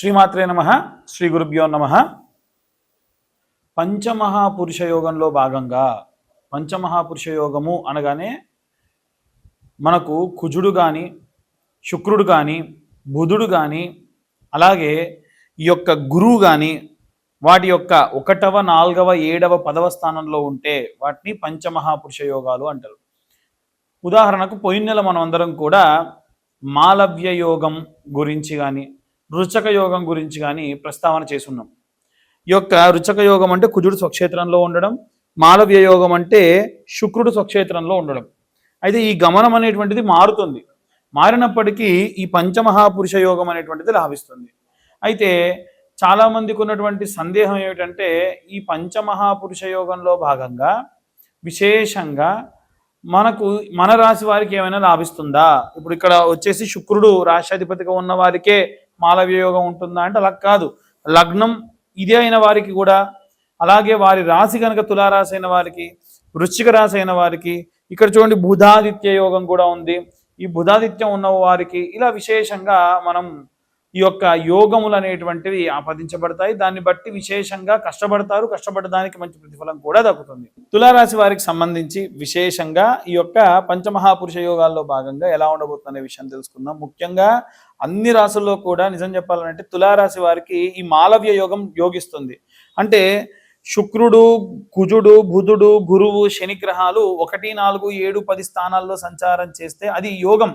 శ్రీమాత్రే నమ శ్రీ గురుభ్యో నమ. పంచమహాపురుష యోగంలో భాగంగా పంచమహాపురుష యోగము అనగానే మనకు కుజుడు కానీ శుక్రుడు కానీ బుధుడు కానీ అలాగే ఈ యొక్క గురువు కానీ వాటి యొక్క ఒకటవ నాలుగవ ఏడవ పదవ స్థానంలో ఉంటే వాటిని పంచమహాపురుష యోగాలు అంటారు. ఉదాహరణకు పోయిన నెల మనం అందరం కూడా మాలవ్య యోగం గురించి కానీ రుచక యోగం గురించి కానీ ప్రస్తావన చేసున్నాం. ఈ యొక్క రుచక యోగం అంటే కుజుడు స్వక్షేత్రంలో ఉండడం మాలవ్య యోగం అంటే శుక్రుడు స్వక్షేత్రంలో ఉండడం. అయితే ఈ గమనం అనేటువంటిది మారుతుంది. మారినప్పటికీ ఈ పంచమహాపురుష యోగం అనేటువంటిది లాభిస్తుంది. అయితే చాలామందికి ఉన్నటువంటి సందేహం ఏమిటంటే ఈ పంచమహాపురుష యోగంలో భాగంగా విశేషంగా మనకు మన రాశి వారికి ఏమైనా లాభిస్తుందా? ఇప్పుడు ఇక్కడ వచ్చేసి శుక్రుడు రాష్ట్రాధిపతిగా ఉన్న వారికే మాలవ్యయోగం ఉంటుందా అంటే అలా కాదు. లగ్నం ఇదే అయిన వారికి కూడా అలాగే వారి రాశి కనుక తులారాశి అయిన వారికి వృశ్చిక రాశి అయిన వారికి ఇక్కడ చూడండి బుధాదిత్య యోగం కూడా ఉంది. ఈ బుధాదిత్యం ఉన్న వారికి ఇలా విశేషంగా మనం ఈ యొక్క యోగములు అనేటువంటివి ఆపాదించబడతాయి. దాన్ని బట్టి విశేషంగా కష్టపడతారు. కష్టపడడానికి మంచి ప్రతిఫలం కూడా దక్కుతుంది. తులారాశి వారికి సంబంధించి విశేషంగా ఈ యొక్క పంచమహాపురుష యోగాల్లో భాగంగా ఎలా ఉండబోతుందనే విషయం తెలుసుకుందాం. ముఖ్యంగా అన్ని రాసుల్లో కూడా నిజం చెప్పాలంటే తులారాశి వారికి ఈ మాలవ్య యోగం యోగిస్తుంది. అంటే శుక్రుడు కుజుడు బుధుడు గురువు శని గ్రహాలు ఒకటి నాలుగు ఏడు పది స్థానాల్లో సంచారం చేస్తే అది యోగం.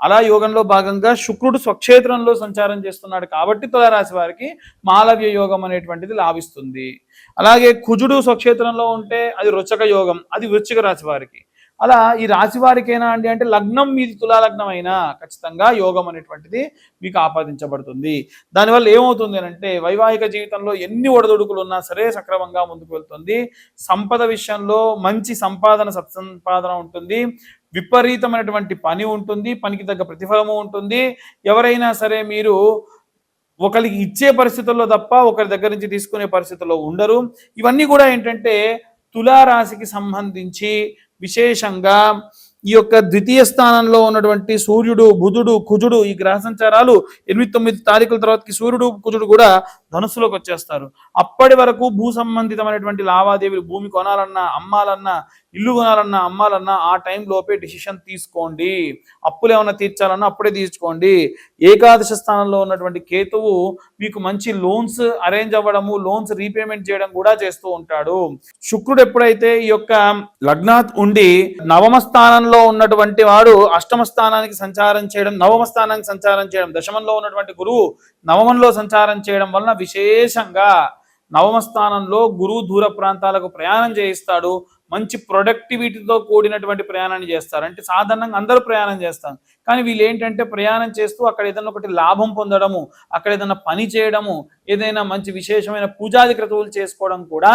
అలా యోగంలో భాగంగా శుక్రుడు స్వక్షేత్రంలో సంచారం చేస్తున్నాడు కాబట్టి తులారాశి వారికి మాలవ్య యోగం అనేటువంటిది లాభిస్తుంది. అలాగే కుజుడు స్వక్షేత్రంలో ఉంటే అది రుచక యోగం అది వృచ్చిక రాశి వారికి. అలా ఈ రాశి వారికైనా అండి అంటే లగ్నం మీది తులాలగ్నం అయినా ఖచ్చితంగా యోగం అనేటువంటిది మీకు ఆపాదించబడుతుంది. దానివల్ల ఏమవుతుంది అని అంటే వైవాహిక జీవితంలో ఎన్ని ఒడదొడుకులు ఉన్నా సరే సక్రమంగా ముందుకు వెళ్తుంది. సంపద విషయంలో మంచి సంపాదన సత్సంపాదన ఉంటుంది. విపరీతమైనటువంటి పని ఉంటుంది. పనికి తగ్గ ప్రతిఫలము ఉంటుంది. ఎవరైనా సరే మీరు ఒకరికి ఇచ్చే పరిస్థితుల్లో తప్ప ఒకరి దగ్గర నుంచి తీసుకునే పరిస్థితుల్లో ఉండరు. ఇవన్నీ కూడా ఏంటంటే తులారాశికి సంబంధించి విశేషంగా ఈ యొక్క ద్వితీయ స్థానంలో ఉన్నటువంటి సూర్యుడు బుధుడు కుజుడు ఈ గ్రహ సంచారాలు ఎనిమిది తొమ్మిది తారీఖుల తర్వాతకి సూర్యుడు కుజుడు కూడా ధనుసులోకి వచ్చేస్తారు. అప్పటి వరకు భూ సంబంధితమైనటువంటి లావాదేవీలు భూమి కొనాలన్నా అమ్మాలన్నా ఇల్లు కొనాలన్నా అమ్మాలన్నా ఆ టైం లోపే డిసిషన్ తీసుకోండి. అప్పులు ఏమైనా తీర్చాలన్నా అప్పుడే తీర్చుకోండి. ఏకాదశ స్థానంలో ఉన్నటువంటి కేతువు మీకు మంచి లోన్స్ అరేంజ్ అవ్వడము లోన్స్ రీపేమెంట్ చేయడం కూడా చేస్తూ ఉంటాడు. శుక్రుడు ఎప్పుడైతే ఈ యొక్క లగ్నాత్ ఉండి నవమ స్థానంలో ఉన్నటువంటి వాడు అష్టమ స్థానానికి సంచారం చేయడం నవమ స్థానానికి సంచారం చేయడం దశమంలో ఉన్నటువంటి గురువు నవమంలో సంచారం చేయడం వలన విశేషంగా నవమ స్థానంలో గురువు దూర ప్రాంతాలకు ప్రయాణం చేయిస్తాడు. మంచి ప్రొడక్టివిటీతో కూడినటువంటి ప్రయాణాన్ని చేస్తారు. అంటే సాధారణంగా అందరూ ప్రయాణం చేస్తారు. కానీ వీళ్ళు ఏంటంటే ప్రయాణం చేస్తూ అక్కడ ఏదైనా ఒకటి లాభం పొందడము అక్కడ ఏదైనా పని చేయడము ఏదైనా మంచి విశేషమైన పూజాది క్రతువులు చేసుకోవడం కూడా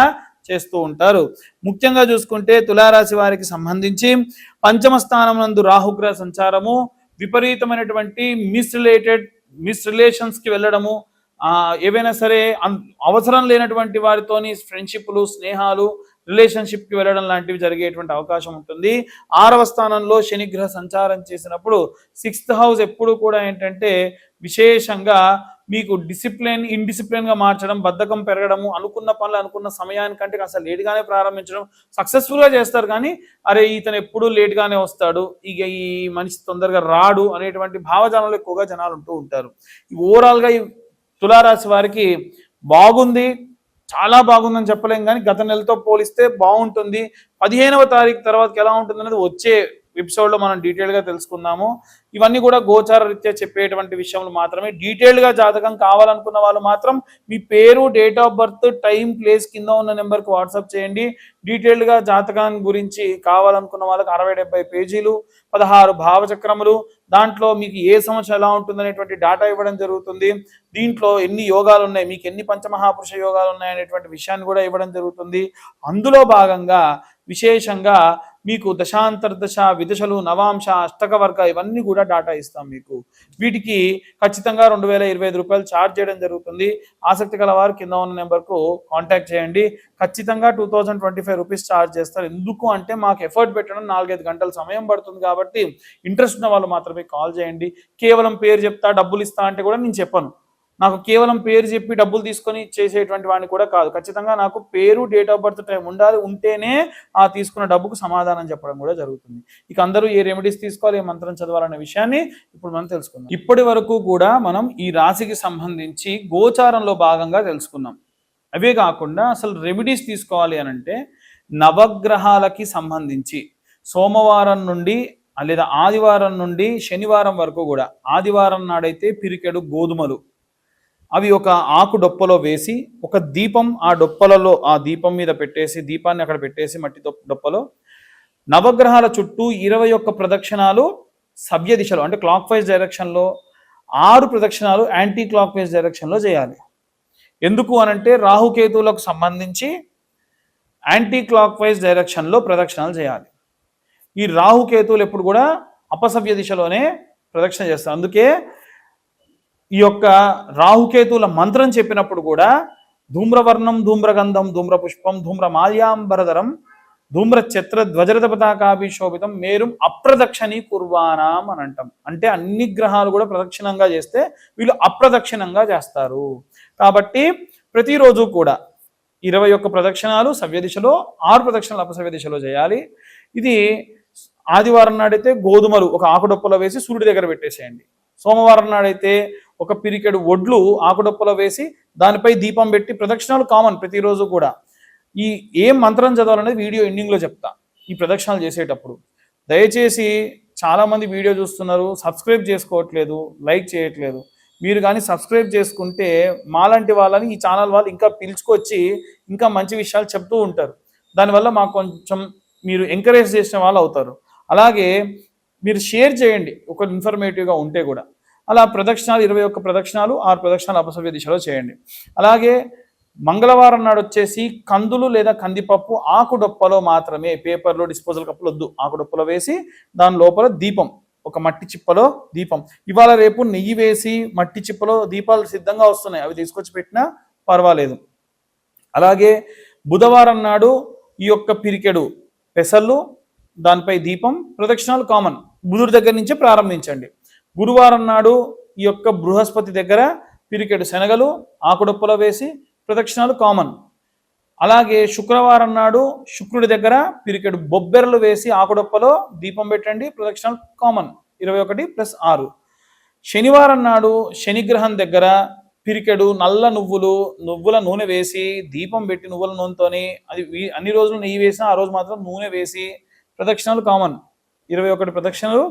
చేస్తూ ఉంటారు. ముఖ్యంగా చూసుకుంటే తులారాశి వారికి సంబంధించి పంచమ స్థానం నందు రాహుగ్రహ సంచారము విపరీతమైనటువంటి మిస్ రిలేటెడ్ మిస్ రిలేషన్స్కి వెళ్ళడము ఏవైనా సరే అవసరం లేనటువంటి వారితోని ఫ్రెండ్షిప్లు స్నేహాలు రిలేషన్షిప్కి వెళ్ళడం లాంటివి జరిగేటువంటి అవకాశం ఉంటుంది. ఆరవ స్థానంలో శనిగ్రహ సంచారం చేసినప్పుడు సిక్స్త్ హౌస్ ఎప్పుడు కూడా ఏంటంటే విశేషంగా మీకు డిసిప్లిన్ ఇన్డిసిప్లిన్గా మార్చడం బద్ధకం పెరగడము అనుకున్న పనులు అనుకున్న సమయానికంటే కాస్త లేట్గానే ప్రారంభించడం సక్సెస్ఫుల్గా చేస్తారు కానీ అరే ఇతను ఎప్పుడు లేట్గానే వస్తాడు ఇక ఈ మనిషి తొందరగా రాడు అనేటువంటి భావజాలంలో ఎక్కువగా జనాలు ఉంటూ ఉంటారు. ఓవరాల్గా ఈ తులారాశి వారికి బాగుంది చాలా బాగుందని చెప్పలేం కానీ గత నెలతో పోలిస్తే బాగుంటుంది. పదిహేనవ తారీఖు తర్వాతకి ఎలా ఉంటుంది అనేది వచ్చే ఎపిసోడ్లో మనం డీటెయిల్గా తెలుసుకుందాము. ఇవన్నీ కూడా గోచార రీత్యా చెప్పేటువంటి విషయంలో మాత్రమే. డీటెయిల్గా జాతకం కావాలనుకున్న వాళ్ళు మాత్రం మీ పేరు date of birth time place కింద ఉన్న నెంబర్కి వాట్సాప్ చేయండి. డీటెయిల్డ్గా జాతకాన్ని గురించి కావాలనుకున్న వాళ్ళకి అరవై డెబ్బై పేజీలు పదహారు భావచక్రములు దాంట్లో మీకు ఏ సంవత్సరం ఎలా ఉంటుందనేటువంటి డేటా ఇవ్వడం జరుగుతుంది. దీంట్లో ఎన్ని యోగాలు ఉన్నాయి మీకు ఎన్ని పంచమహాపురుష యోగాలు ఉన్నాయి అనేటువంటి విషయాన్ని కూడా ఇవ్వడం జరుగుతుంది. అందులో భాగంగా విశేషంగా మీకు దశాంతర్దశ విదశలు నవాంశ అష్టక వర్గ ఇవన్నీ కూడా డాటా ఇస్తాం మీకు. వీటికి ఖచ్చితంగా రెండు వేల ఇరవై ఐదు రూపాయలు ఛార్జ్ చేయడం జరుగుతుంది. ఆసక్తి గల వారు కింద ఉన్న నెంబర్కు కాంటాక్ట్ చేయండి. ఖచ్చితంగా two thousand twenty five rupees charge చేస్తారు. ఎందుకు అంటే మాకు ఎఫర్ట్ పెట్టడం నాలుగైదు గంటల సమయం పడుతుంది కాబట్టి ఇంట్రెస్ట్ ఉన్న వాళ్ళు మాత్రమే కాల్ చేయండి. కేవలం పేరు చెప్తా డబ్బులు ఇస్తా అంటే కూడా నేను చెప్పను. నాకు కేవలం పేరు చెప్పి డబ్బులు తీసుకొని చేసేటువంటి వాడిని కూడా కాదు. ఖచ్చితంగా నాకు పేరు డేట్ ఆఫ్ బర్త్ టైం ఉండాలి ఉంటేనే ఆ తీసుకున్న డబ్బుకు సమాధానం చెప్పడం కూడా జరుగుతుంది. ఇక అందరూ ఏ రెమెడీస్ తీసుకోవాలి ఏ మంత్రం చదవాలనే విషయాన్ని ఇప్పుడు మనం తెలుసుకుందాం. ఇప్పటి వరకు కూడా మనం ఈ రాశికి సంబంధించి గోచారంలో భాగంగా తెలుసుకున్నాం. అవే కాకుండా అసలు రెమెడీస్ తీసుకోవాలి అని అంటే నవగ్రహాలకి సంబంధించి సోమవారం నుండి లేదా ఆదివారం నుండి శనివారం వరకు కూడా ఆదివారం నాడైతే పిరికెడు గోధుమలు అవి ఒక ఆకు డొప్పలో వేసి ఒక దీపం ఆ డొప్పలలో ఆ దీపం మీద పెట్టేసి దీపాన్ని అక్కడ పెట్టేసి మట్టి డొప్పలో నవగ్రహాల చుట్టూ ఇరవై ఒక్క ప్రదక్షిణాలు సవ్య దిశలో అంటే క్లాక్ వైజ్ డైరెక్షన్లో ఆరు ప్రదక్షిణాలు యాంటీ క్లాక్ వైజ్ డైరెక్షన్లో చేయాలి. ఎందుకు అనంటే రాహుకేతువులకు సంబంధించి యాంటీ క్లాక్ వైజ్ డైరెక్షన్లో ప్రదక్షిణాలు చేయాలి. ఈ రాహుకేతువులు ఎప్పుడు కూడా అపసవ్య దిశలోనే ప్రదక్షిణ చేస్తారు. అందుకే ఈ యొక్క రాహుకేతుల మంత్రం చెప్పినప్పుడు కూడా ధూమ్రవర్ణం ధూమ్రగంధం ధూమ్రపుష్పం ధూమ్రమాల్యాంబరధరం ధూమ్ర ఛత్ర ధ్వజరథ పతాకాభిశోభితం మేరుం అప్రదక్షిణీ కుర్వానాం అని అంటాం. అంటే అన్ని గ్రహాలు కూడా ప్రదక్షిణంగా చేస్తే వీళ్ళు అప్రదక్షిణంగా చేస్తారు. కాబట్టి ప్రతిరోజు కూడా ఇరవై ఒక్క ప్రదక్షిణాలు సవ్య దిశలో ఆరు ప్రదక్షిణలు అపసవ్య దిశలో చేయాలి. ఇది ఆదివారం నాడైతే గోధుమలు ఒక ఆకుడొప్పలో వేసి సూర్యుడి దగ్గర పెట్టేసేయండి. సోమవారం నాడైతే ఒక పిరికెడు ఒడ్లు ఆకుడొప్పలో వేసి దానిపై దీపం పెట్టి ప్రదక్షిణాలు కామన్ ప్రతిరోజు కూడా. ఈ ఏం మంత్రం చదవాలనేది వీడియో ఎండింగ్లో చెప్తా. ఈ ప్రదక్షిణాలు చేసేటప్పుడు. దయచేసి చాలామంది వీడియో చూస్తున్నారు సబ్స్క్రైబ్ చేసుకోవట్లేదు లైక్ చేయట్లేదు. మీరు కానీ సబ్స్క్రైబ్ చేసుకుంటే మాలాంటి వాళ్ళని ఈ ఛానల్ వాళ్ళు ఇంకా పిలుచుకొచ్చి ఇంకా మంచి విషయాలు చెప్తూ ఉంటారు. దానివల్ల మాకు కొంచెం మీరు ఎంకరేజ్ చేసిన వాళ్ళు అవుతారు. అలాగే మీరు షేర్ చేయండి ఒక ఇన్ఫర్మేటివ్గా ఉంటే కూడా. అలా ప్రదక్షిణాలు ఇరవై ఒక్క ప్రదక్షిణాలు ఆరు ప్రదక్షిణాలు అపసవ్య దిశలో చేయండి. అలాగే మంగళవారం నాడు వచ్చేసి కందులు లేదా కందిపప్పు ఆకుడొప్పలో మాత్రమే పేపర్లో డిస్పోజల్ కప్పులు వద్దు ఆకుడొప్పలో వేసి దాని లోపల దీపం ఒక మట్టి చిప్పలో దీపం. ఇవాళ రేపు నెయ్యి వేసి మట్టి చిప్పలో దీపాలు సిద్ధంగా వస్తున్నాయి. అవి తీసుకొచ్చి పెట్టినా పర్వాలేదు. అలాగే బుధవారం నాడు ఈ యొక్క పిరికెడు పెసళ్ళు దానిపై దీపం ప్రదక్షిణాలు కామన్. బుధుడి దగ్గర నుంచే ప్రారంభించండి. గురువారం నాడు ఈ యొక్క బృహస్పతి దగ్గర పిరికెడు శనగలు ఆకుడొప్పలో వేసి ప్రదక్షిణాలు కామన్. అలాగే శుక్రవారం నాడు శుక్రుడి దగ్గర పిరికెడు బొబ్బెరలు వేసి ఆకుడొప్పలో దీపం పెట్టండి ప్రదక్షిణాలు కామన్. ఇరవై ఒకటి ప్లస్ ఆరు. శనివారం నాడు శనిగ్రహం దగ్గర పిరికెడు నల్ల నువ్వులు నువ్వుల నూనె వేసి దీపం పెట్టి నువ్వుల నూనెతోని అది అన్ని రోజులు నెయ్యి వేసినా ఆ రోజు మాత్రం నూనె వేసి ప్రదక్షిణాలు కామన్. ఇరవై ఒకటి ప్రదక్షిణలు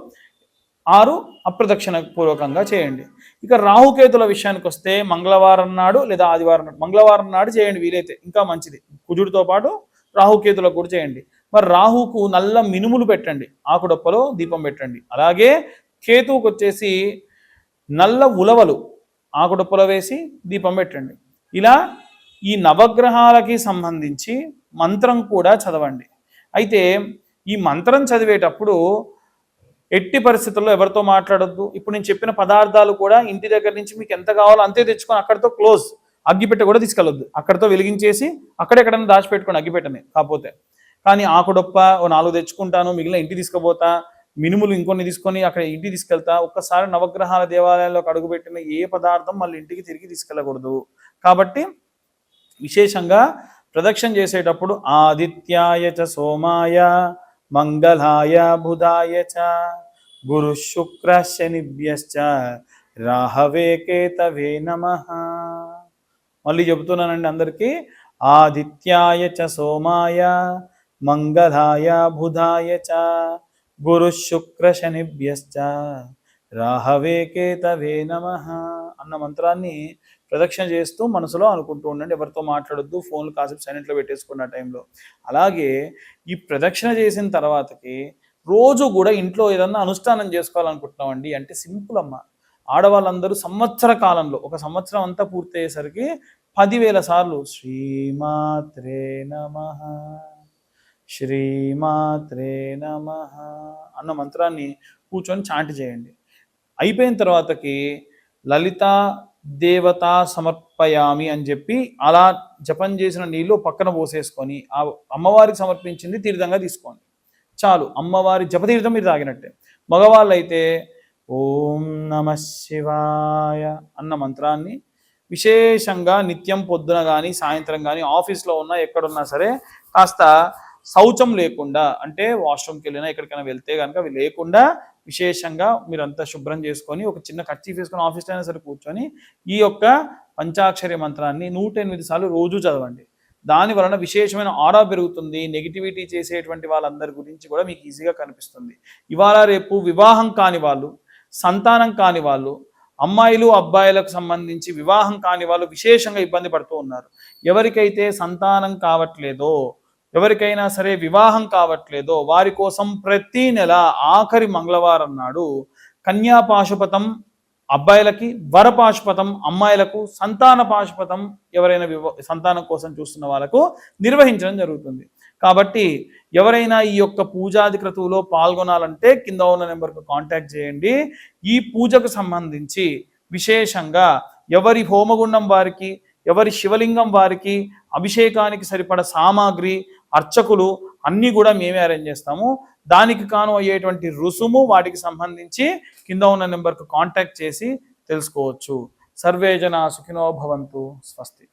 ఆరు అప్రదక్షిణ పూర్వకంగా చేయండి. ఇక రాహుకేతుల విషయానికి వస్తే మంగళవారం నాడు లేదా ఆదివారం నాడు మంగళవారం నాడు చేయండి వీలైతే ఇంకా మంచిది. కుజుడితో పాటు రాహుకేతులకు కూడా చేయండి. మరి రాహుకు నల్ల మినుములు పెట్టండి ఆకుడొప్పలో దీపం పెట్టండి. అలాగే కేతువుకు వచ్చేసి నల్ల ఉలవలు ఆకుడొప్పలో వేసి దీపం పెట్టండి. ఇలా ఈ నవగ్రహాలకి సంబంధించి మంత్రం కూడా చదవండి. అయితే ఈ మంత్రం చదివేటప్పుడు ఎట్టి పరిస్థితుల్లో ఎవరితో మాట్లాడొద్దు. ఇప్పుడు నేను చెప్పిన పదార్థాలు కూడా ఇంటి దగ్గర నుంచి మీకు ఎంత కావాలో అంతే తెచ్చుకొని అక్కడితో క్లోజ్ అగ్గిపెట్ట కూడా తీసుకెళ్ళొద్దు. అక్కడితో వెలిగించేసి అక్కడెక్కడైనా దాచిపెట్టుకోండి అగ్గిపెట్టమే కాకపోతే. కానీ ఆకుడొప్ప ఓ నాలుగు తెచ్చుకుంటాను మిగిలిన ఇంటికి తీసుకుపోతా మినుములు ఇంకొన్ని తీసుకొని అక్కడ ఇంటికి తీసుకెళ్తా ఒక్కసారి నవగ్రహాల దేవాలయాల్లోకి అడుగుపెట్టిన ఏ పదార్థం మళ్ళీ ఇంటికి తిరిగి తీసుకెళ్ళకూడదు. కాబట్టి విశేషంగా ప్రదక్షిణ చేసేటప్పుడు ఆదిత్యాయ చ సోమాయ మంగళాయ బుధాయ చ. గురు శుక్ర శనిభ్యశ్చ రాహవే కేతవే నమ. మళ్ళీ చెబుతున్నానండి అందరికీ ఆదిత్యాయ చ సోమాయ మంగళాయ బుధాయ చ గురు శుక్ర శనిభ్యశ్చ రాహవే కేతవే నమ అన్న మంత్రాన్ని ప్రదక్షిణ చేస్తూ మనసులో అనుకుంటూ ఉండండి. ఎవరితో మాట్లాడొద్దు ఫోన్లు కాసేపు సైలెంట్లో పెట్టేసుకున్న టైంలో. అలాగే ఈ ప్రదక్షిణ చేసిన తర్వాతకి రోజు కూడా ఇంట్లో ఏదన్నా అనుష్ఠానం చేసుకోవాలనుకుంటున్నామండి అంటే సింపుల్ అమ్మ. ఆడవాళ్ళందరూ సంవత్సర కాలంలో ఒక సంవత్సరం అంతా పూర్తయ్యేసరికి పదివేల సార్లు శ్రీమాత్రే నమ శ్రీమాత్రే నమ అన్న మంత్రాన్ని కూర్చొని చాంటి చేయండి. అయిపోయిన తర్వాతకి లలిత దేవత సమర్పయామి అని చెప్పి అలా జపం చేసిన నీళ్ళు పక్కన పోసేసుకొని ఆ అమ్మవారికి సమర్పించింది తీర్థంగా తీసుకోండి. చాలు అమ్మవారి జపతీర్థం మీరు తాగినట్టే. మగవాళ్ళు అయితే ఓం నమ శివాయ అన్న మంత్రాన్ని విశేషంగా నిత్యం పొద్దున కానీ సాయంత్రం కానీ ఆఫీస్లో ఉన్నా ఎక్కడున్నా సరే కాస్త శౌచం లేకుండా అంటే వాష్రూమ్కి వెళ్ళినా ఎక్కడికైనా వెళ్తే కనుక అవి లేకుండా విశేషంగా మీరంతా శుభ్రం చేసుకొని ఒక చిన్న కర్చీఫ్ వేసుకొని ఆఫీస్లో అయినా సరే కూర్చొని ఈ యొక్క పంచాక్షరి మంత్రాన్ని నూట ఎనిమిది సార్లు రోజు చదవండి. దాని వలన విశేషమైన ఆరా పెరుగుతుంది నెగిటివిటీ చేసేటువంటి వాళ్ళందరి గురించి కూడా మీకు ఈజీగా కనిపిస్తుంది. ఇవాళ రేపు వివాహం కాని వాళ్ళు సంతానం కాని వాళ్ళు అమ్మాయిలు అబ్బాయిలకు సంబంధించి వివాహం కాని వాళ్ళు విశేషంగా ఇబ్బంది పడుతూ ఉన్నారు. ఎవరికైతే సంతానం కావట్లేదో ఎవరికైనా సరే వివాహం కావట్లేదో వారి కోసం ప్రతి నెల ఆఖరి మంగళవారం నాడు కన్యా పాశుపతం అబ్బాయిలకి వరపాశుపతం అమ్మాయిలకు సంతాన పాశుపతం ఎవరైనా వివ- సంతానం కోసం చూస్తున్న వాళ్ళకు నిర్వహించడం జరుగుతుంది. కాబట్టి ఎవరైనా ఈ యొక్క పూజాది క్రతువులో పాల్గొనాలంటే కింద ఉన్న నెంబర్కు కాంటాక్ట్ చేయండి. ఈ పూజకు సంబంధించి విశేషంగా ఎవరి హోమగుండం వారికి ఎవరి శివలింగం వారికి అభిషేకానికి సరిపడ సామాగ్రి అర్చకులు అన్నీ కూడా మేమే అరేంజ్ చేస్తాము. దానికి కాను అయ్యేటువంటి రుసుము వాటికి సంబంధించి కింద ఉన్న నెంబర్కు కాంటాక్ట్ చేసి తెలుసుకోవచ్చు. సర్వే జన సుఖినో భవంతు. స్వస్తి.